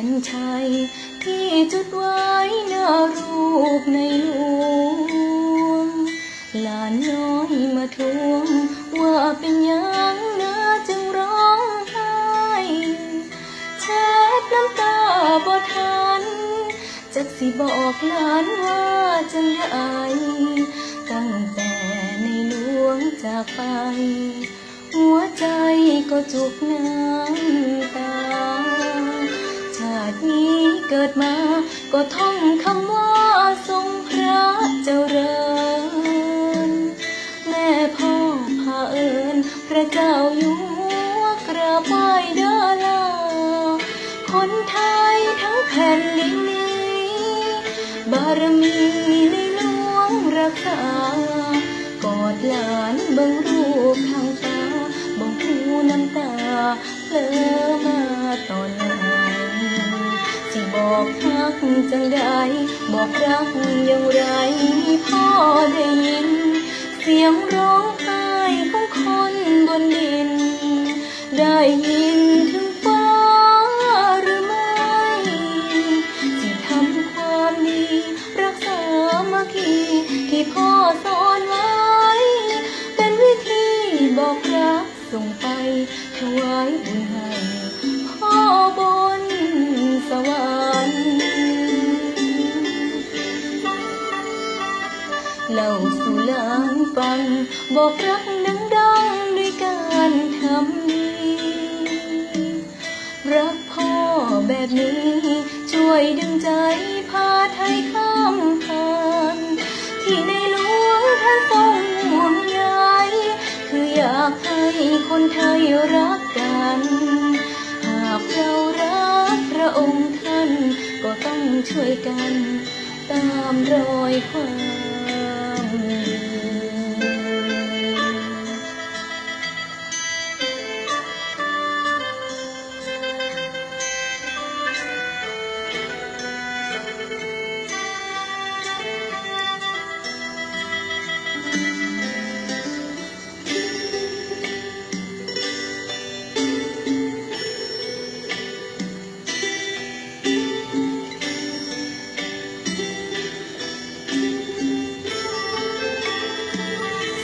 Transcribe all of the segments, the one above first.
ียนชัย ที่จุดไว้หน้ารูปในหลวงหลานน้อยมาทวง ว่าเป็นยังนะจึงร้องไห้เช็ดน้ำตาบ่ทันจักสิบอกหลานว่าจังไดตั้งแต่ในหลวงจากไป หัวใจก็จุกน้ำ ดมา ก็ท่องคำว่าทรงพระเจริญ แม่พ่อพาเอิญพระเจ้าอยู่หัวกระบายเด้อลาคนไทยทั้งแผ่นดินนี้ บารมี จังใดบอกรักอย่างไรพ่อได้ยิน เสียงร้องไห้ของคนบนดิน ได้ยินถึงฟ้าหรือไม่ที่ทำความดี รักษามาคีที่พ่อสอนไว้ เป็นวิธีบอกรักส่งไปถวายบุญให้พ่อบนสวรรค์านฟังบอกรักดังด้วยการทำดีรักพ่อแบบนี้ ช่วยดึงใจพาไทยข้ามผ่านที่ในหลวงท่านทรงห่วงใยคืออยากให้คนไทยรักกัน หากเรารักพระองค์ท่านก็ต้องช่วยกัน ตามรอยความ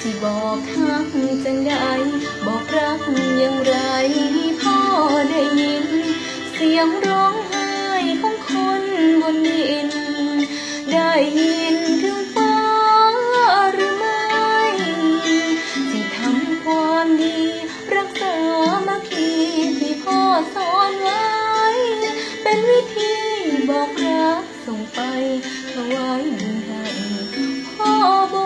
สิบอกรักจังใดบอกรักอย่างไรให้พ่อได้ยิน เสียงร้องไห้ของคนบนดิน ได้ยินถึงฟ้าหรือไม่ที่ทำความดี รักษามาคีที่พ่อสอนไว้ เป็นวิธีบอกรักส่งไปถวายให้พ่อบนส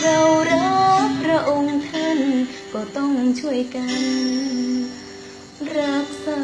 เรารักพระองค์ท่านก็ต้องช่วยกัน รักษา